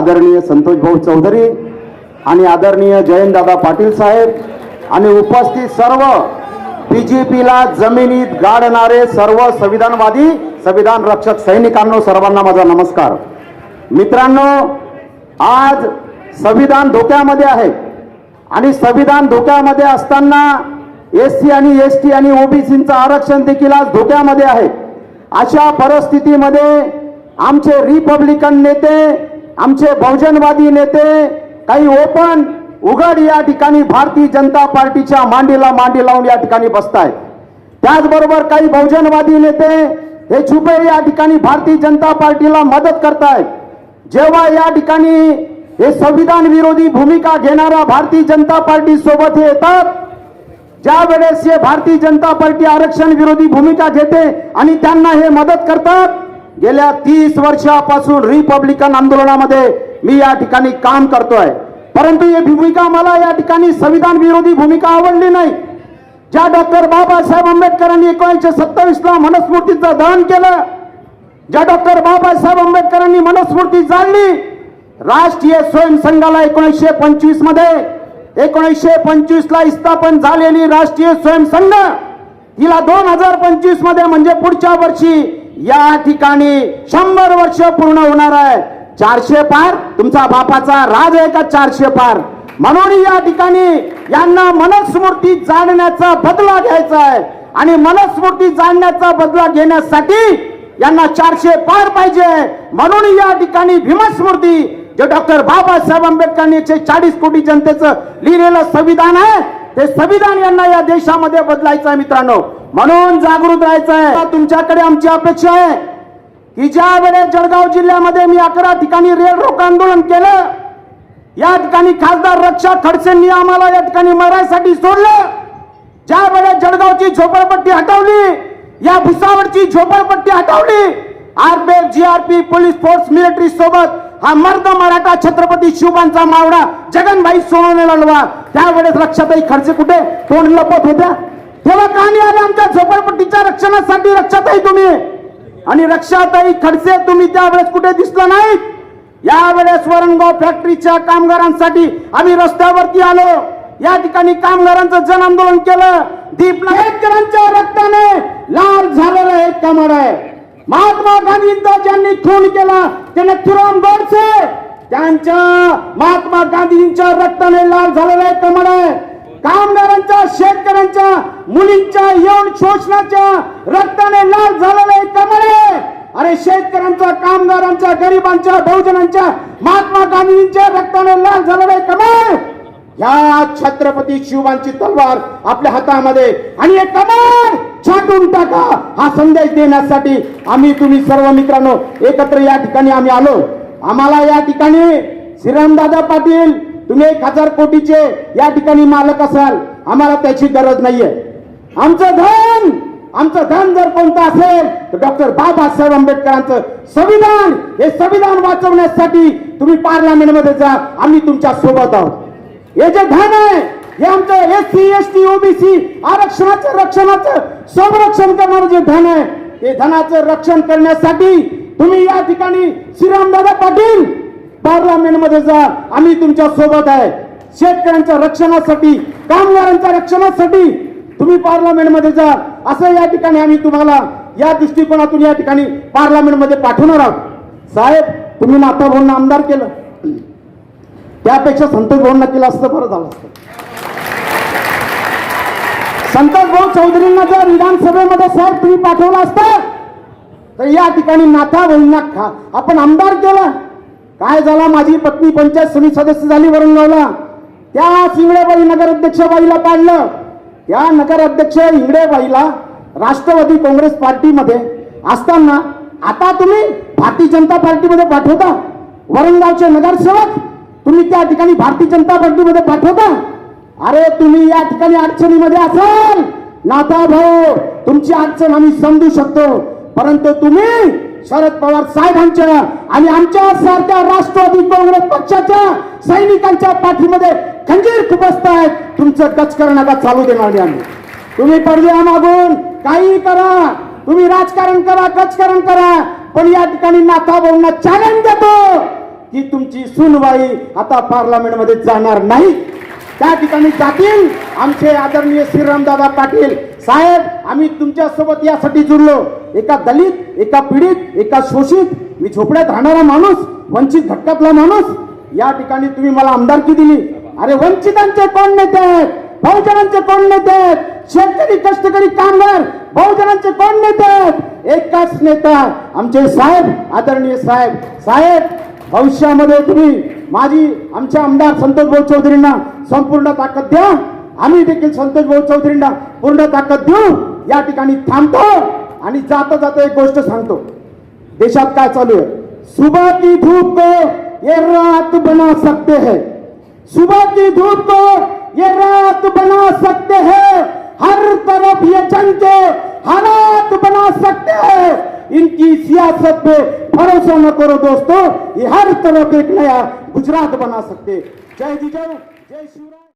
आदरणीय संतोष भाऊ चौधरी आणि आदरणीय जयंतदादा पाटील साहेब आणि उपस्थित सर्व बीजेपीला जमिनीत गाडणारे सर्व संविधानवादी संविधान रक्षक सैनिकांनो सर्वांना माझा नमस्कार. मित्रांनो आज संविधान धोक्यामध्ये आहे. आणि संविधान धोक्यामध्ये असताना एस सी आणि एस टी आणि ओबीसीचं आरक्षण देखील आज धोक्यामध्ये आहे. अशा परिस्थितीमध्ये आमचे रिपब्लिकन नेते आमचे बहुजनवादी नेते काही ओपन उघड या ठिकाणी भारतीय जनता पार्टीच्या मांडीला मांडी लावून या ठिकाणी बसतायत. त्याचबरोबर काही बहुजनवादी नेते हे छुपे या ठिकाणी भारतीय जनता पार्टीला मदत करतायत. जेव्हा या ठिकाणी हे संविधान विरोधी भूमिका घेणारा भारतीय जनता पार्टी सोबत हे येतात ज्या वेळेस हे भारतीय जनता पार्टी आरक्षण विरोधी भूमिका घेते आणि त्यांना हे मदत करतात गेल्या तीस वर्षापासून रिपब्लिकन आंदोलनामध्ये मी या ठिकाणी काम करतोय. परंतु ही भूमिका मला या ठिकाणी संविधान विरोधी भूमिका आवडली नाही. ज्या डॉक्टर बाबासाहेब आंबेडकरांनी एकोणीसशे सत्तावीसला ला दहन केलं ज्या डॉक्टर बाबासाहेब आंबेडकरांनी मनुस्मृती जाणली राष्ट्रीय स्वयंसंघाला एकोणीसशे पंचवीसमध्ये एकोणीसशे पंचवीस ला स्थापन झालेली राष्ट्रीय स्वयंसंघ तिला दोन हजार पंचवीसमध्ये म्हणजे पुढच्या वर्षी या ठिकाणी शंभर वर्ष पूर्ण होणार आहे. चारशे पार तुमचा बापाचा राज आहे का चारशे पार? म्हणून या ठिकाणी यांना मनस्मृती जाणण्याचा बदला घ्यायचा आहे. आणि मनस्मृती जाणण्याचा बदला घेण्यासाठी यांना चारशे पार पाहिजे. म्हणून या ठिकाणी भीमस्मृती जे डॉक्टर बाबासाहेब आंबेडकरांनी एकशे चाळीस कोटी जनतेचं लिहिलेलं संविधान आहे ते संविधान यांना या देशामध्ये बदलायचं आहे मित्रांनो. म्हणून जागृत राहायचं आहे तुमच्याकडे आमची अपेक्षा आहे की ज्या वेळेस जळगाव जिल्ह्यामध्ये मी अकरा ठिकाणी रेल रोको आंदोलन केलं या ठिकाणी खासदार रक्षा खडसेंनी आम्हाला या ठिकाणी मरायसाठी सोडलं ज्या वेळेस जळगावची झोपडपट्टी हटवली या भुसावरची झोपडपट्टी हटवली RPF GRP police force military सोबत हा मर्द मराठा छत्रपती शिवबांचा मावडा जगनभाई सोनवणे लढवा. त्यावेळेस रक्षाताई खडसे कुठे? तोंड लपत होत्या. तेव्हा कहाणी आले आमच्या झोपडपट्टीच्या रक्षणासाठी रक्षाताई तुम्ही. आणि रक्षाताई खडसे तुम्ही त्यावेळेस कुठे दिसला नाहीत यावेळेस वरणगाव फॅक्टरीच्या कामगारांसाठी आम्ही रस्त्यावरती आलो. या ठिकाणी कामगारांचं जन आंदोलन केलं. दीप शेतकऱ्यांच्या रक्ताने लाल झालेलं एक कमळ आहे. महात्मा गांधींचा ज्यांनी खून केला त्याने नथुराम गोडसे त्यांच्या महात्मा गांधींच्या रक्ताने लाल झालेलं एक कमळ आहे. कामगारांच्या शेतकऱ्यांच्या मुलींच्या यौन शोषणाच्या रक्ताने लाल झालेले कमळे कमळ. अरे शेतकऱ्यांच्या कामगारांच्या गरिबांच्या बहुजनांच्या महात्मा गांधींच्या रक्ताने लाल झालेले कमळ. या छत्रपती शिवांची तलवार आपल्या हातामध्ये. आणि हे कमळ छाटून टाका. हा संदेश देण्यासाठी आम्ही तुम्ही सर्व मित्रांनो एकत्र या ठिकाणी आम्ही आलो. आम्हाला या ठिकाणी श्रीरामदादा पाटील तुम्ही एक हजार कोटीचे या ठिकाणी मालक असाल आम्हाला त्याची गरज नाहीये. आमचं धन आमचं धन जर कोणतं असेल तर डॉक्टर बाबासाहेब आंबेडकरांचं संविधान हे संविधान वाचवण्यासाठी तुम्ही पार्लमेंटमध्ये जा आम्ही तुमच्यासोबत आहोत. हे जे धन आहे हे आमचं S C S T OBC आरक्षणाचं रक्षणाचं संरक्षण करणारं जे धन आहे ते धनाचं रक्षण करण्यासाठी तुम्ही या ठिकाणी श्रीरामदादा पाटील मध्ये जा. आम्ही तुमच्यासोबत आहे. शेतकऱ्यांच्या रक्षणासाठी कामगारांच्या रक्षणासाठी तुम्ही पार्लमेंटमध्ये जा. असं या ठिकाणी आम्ही तुम्हाला या दृष्टिकोनातून या ठिकाणी पार्लमेंटमध्ये पाठवणार आहोत. साहेब तुम्ही नाता भाऊंना आमदार केलं. त्यापेक्षा संतोष भाऊंना केलं असतं बरं झालं असतं. संतोष भाऊ चौधरींना जर विधानसभेमध्ये साहेब तुम्ही पाठवलं असतं तर या ठिकाणी नाथा भाऊंना खा. आपण आमदार केलं. काय झाला? माझी पत्नी पंचायत समिती सदस्य झाली वरणगावला त्या इंगळेबाई नगराध्यक्षबाईला पाडलं. त्या नगराध्यक्ष हिंगडेबाईला राष्ट्रवादी काँग्रेस पार्टीमध्ये असताना आता तुम्ही भारतीय जनता पार्टीमध्ये पाठवता. वरणगावचे नगरसेवक तुम्ही त्या ठिकाणी भारतीय जनता पार्टीमध्ये पाठवता. अरे तुम्ही या ठिकाणी अडचणीमध्ये असाल. नाथा भाऊ तुमची अडचण आम्ही समजू शकतो. परंतु तुम्ही शरद पवार साहेबांच्या आणि आमच्या सारख्या राष्ट्रवादी काँग्रेस पक्षाच्या सैनिकांच्या पाठीमध्ये खंजीर आहेत तुमचं टच नका चालू देणार नाही आम्ही. तुम्ही पडल्या मागून काही करा. तुम्ही राजकारण करा कचकरण करा. पण या ठिकाणी नाथा भाऊंना चॅलेंज देतो. की तुमची सुनवाई आता पार्लमेंटमध्ये जाणार नाही. त्या ठिकाणी जातील. आमचे आदरणीय श्रीरामदादा पाटील. साहेब आम्ही तुमच्यासोबत यासाठी जुळलो. एका दलित एका पीडित एका शोषित मी झोपड्यात राहणारा माणूस वंचित घटकातला माणूस. या ठिकाणी तुम्ही मला आमदारकी दिली. अरे वंचितांचे कोण नेते आहेत? बहुजनांचे कोण नेते आहेत? शेतकरी कष्टकरी कामगार बहुजनांचे कोण नेते आहेत? एकाच नेता. आमचे साहेब आदरणीय साहेब. साहेब भविष्यामध्ये तुम्ही माझी आमच्या आमदार संतोष भाऊ चौधरींना संपूर्ण ताकद द्या आम्ही देखील संतोष भाऊ चौधरींना पूर्ण ताकद देऊ या ठिकाणी थांबतो आणि जाता जाता एक गोष्ट सांगतो. देशात काय चालू आहे? सुबह की धूप को ये रात बना सकते हैं. सुबह की धूप को ये रात बना सकते हैं. हर तरफ ये जंग के हालात बना सकते हैं. इनकी सियासत पे भरोसा न करो दोस्तों ये हर तरफ एक नया गुजरात बना सकते। जय जी जय जय शिवराय।